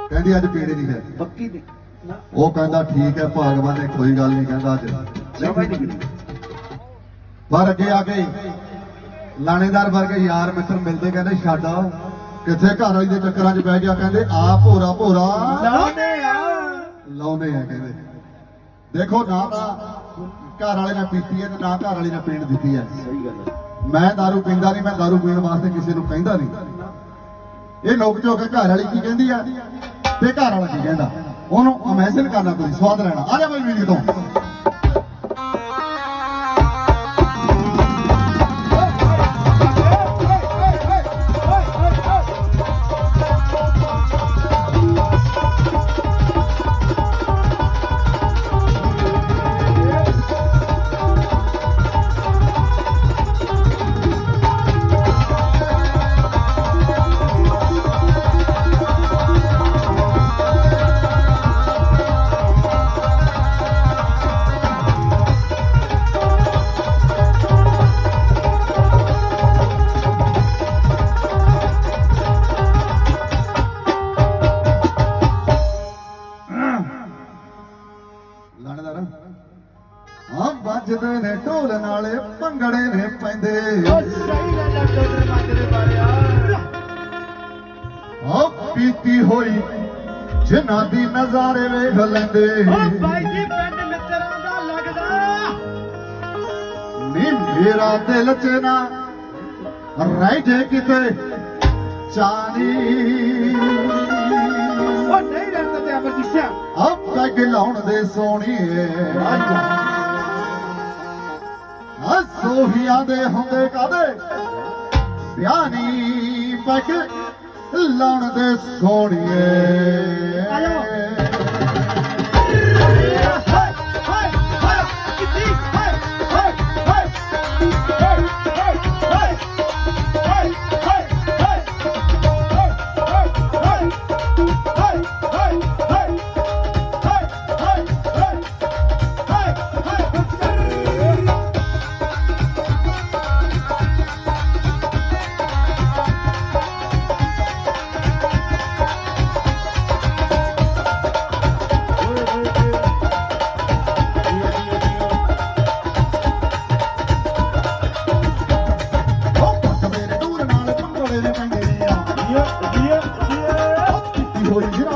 ਕਹਿੰਦੀ ਅੱਜ ਪੀਣੀ ਨਹੀਂ ਹੈ ਪੱਕੀ ਨਹੀਂ ਨਾ ਉਹ ਕਹਿੰਦਾ ਠੀਕ ਹੈ ਭਗਵਾਨ ਨੇ ਕੋਈ ਗੱਲ ਨਹੀਂ ਕਹਿੰਦਾ ਅੱਜ ਸਮਝ ਨਹੀਂ ਗਈ ਪਰ ਅੱਗੇ ਆ ਕੇ ਲਾਣੇਦਾਰ ਵਰਗੇ ਯਾਰ ਮਿੱਤਰ ਮਿਲਦੇ ਕਹਿੰਦੇ ਛੱਡ ਕਿੱਥੇ ਘਰ ਵਾਲੀ ਦੇ ਚੱਕਰਾਂ 'ਚ ਬਹਿ ਗਿਆ ਕਹਿੰਦੇ ਆ ਭੋਰਾ ਭੋਰਾ ਲਾਉਨੇ ਆ ਲਾਉਂਦੇ ਆ ਕਹਿੰਦੇ ਦੇਖੋ ਨਾ ਤਾਂ ਘਰ ਵਾਲੇ ਨੇ ਪੀਤੀ ਹੈ ਤੇ ਨਾ ਘਰ ਵਾਲੀ ਨੇ ਪੀਣ ਦਿੱਤੀ ਹੈ ਸਹੀ ਗੱਲ ਹੈ ਮੈਂ दारू ਪੀਂਦਾ ਨਹੀਂ ਮੈਂ दारू ਪੀਣ ਵਾਸਤੇ ਕਿਸੇ ਨੂੰ ਕਹਿੰਦਾ ਨਹੀਂ ਇਹ ਲੋਕ ਜੋ ਕੇ ਘਰ ਵਾਲੀ ਕੀ ਕਹਿੰਦੀ ਆ? ਤੇ ਘਰ ਵਾਲਾ ਕੀ ਕਹਿੰਦਾ? ਉਹਨੂੰ ਇਮੇਜਿਨ ਕਰਨਾ ਤੁਸੀਂ, ਸਵਾਦ ਲੈਣਾ। ਆ ਜਾ ਬਈ ਵੀਡੀਓ ਤੋਂ। ਲਾਣੇਦਾਰ ਹਾਂ ਵੱਜਦੇ ਨੇ ਢੋਲ ਨਾਲੇ ਭੰਗੜੇ ਨੇ ਪੈਂਦੇ। ਉਹ ਸਹੀ ਗੱਲ ਹੈ ਟੋਟਰ ਮਾਜਰੇ ਬਾਰਿਆ ਹਾਂ ਪੀਤੀ ਹੋਈ ਜਿਨ੍ਹਾਂ ਦੀ ਨਜ਼ਾਰੇ ਵੇਖ ਲੈਂਦੇ। ਉਹ ਬਾਈ ਜੀ ਪਿੰਡ ਮਿੱਤਰਾਂ ਦਾ ਲੱਗਦਾ। ਨੀ ਮੇਰਾ ਦਿਲ ਚ ਨਾ ਰਹਿ ਜੇ ਕਿਤੇ ਚਾਨੀ। ਉਹ ਨਹੀਂ ਰਹਿੰਦਾ ਤੇ ਅਮਰ ਦਿਸਿਆ ਆ ਪੈਗ ਲਾਉਣ ਦੇ ਸੋਹਣੀਏ। ਆ ਸੋਹੀਆਂ ਦੇ ਹੁੰਦੇ ਕਾਦੇ ਬਿਆਨੀ ਪੈਗ ਲਾਉਣ ਦੇ ਸੋਹਣੀਏ। ਆਜੋ। Yeah, yeah, yeah.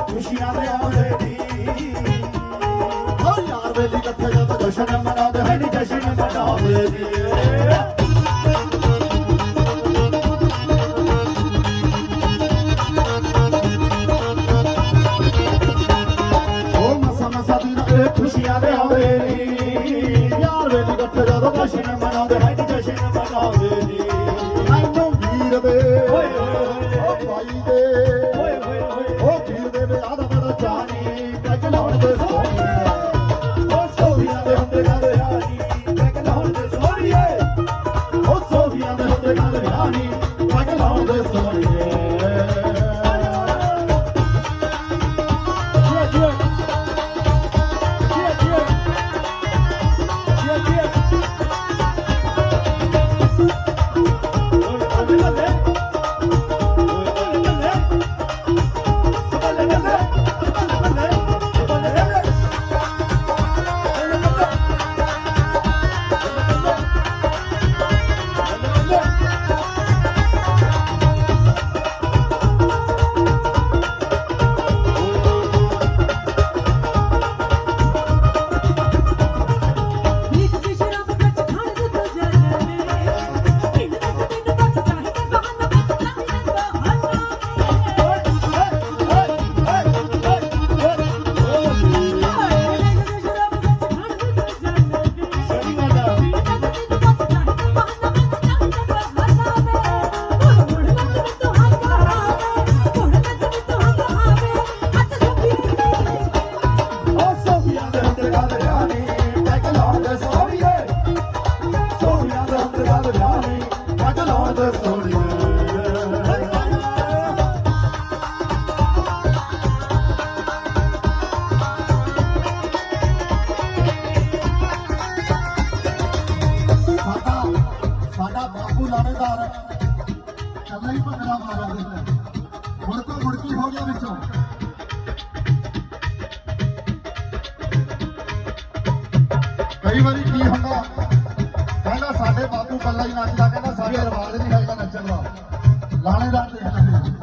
ਖੁਸ਼ੀਆਂ ਦੇ ਆਉਂਦੇ ਦੀ ਹੋ ਯਾਰ ਵੇਲੀ ਕੱਥੇ ਜਦ ਜਸ਼ਨ ਮਨਾਉਂਦੇ ਹਨ ਜਸ਼ਨ ਮਨਾਉਂਦੇ ਦੀ ਖੁਸ਼ੀਆਂ ਦੇ ਆਉਂਦੇ ਯਾਰ ਵੇਲੇ ਗੱਟ ਜਦੋਂ ਜਸ਼ਨ ਮਨਾਉਂਦੇ ਸਾਡਾ ਸਾਡਾ ਬਾਪੂ ਲਾਣੇਦਾਰ ਕੱਲਾ ਹੀ ਭੰਗੜਾ ਮਾਰਿਆ ਦਿੰਦਾ ਮੁੜ ਤੋਂ ਮੁੜਕੀ ਹੋ ਗਿਆ ਵਿੱਚੋਂ। ਕਈ ਵਾਰੀ ਕੀ ਹੁੰਦਾ? ਕੱਲਾ ਹੀ ਨੱਚਦਾ ਕਹਿੰਦਾ ਸਾਡੇ ਰਿਵਾਜ ਨਹੀਂ ਹੈਗਾ ਨੱਚਣ ਦਾ। ਲਾਣੇਦਾਰ ਦੇਖ ਲੈਂਦੇ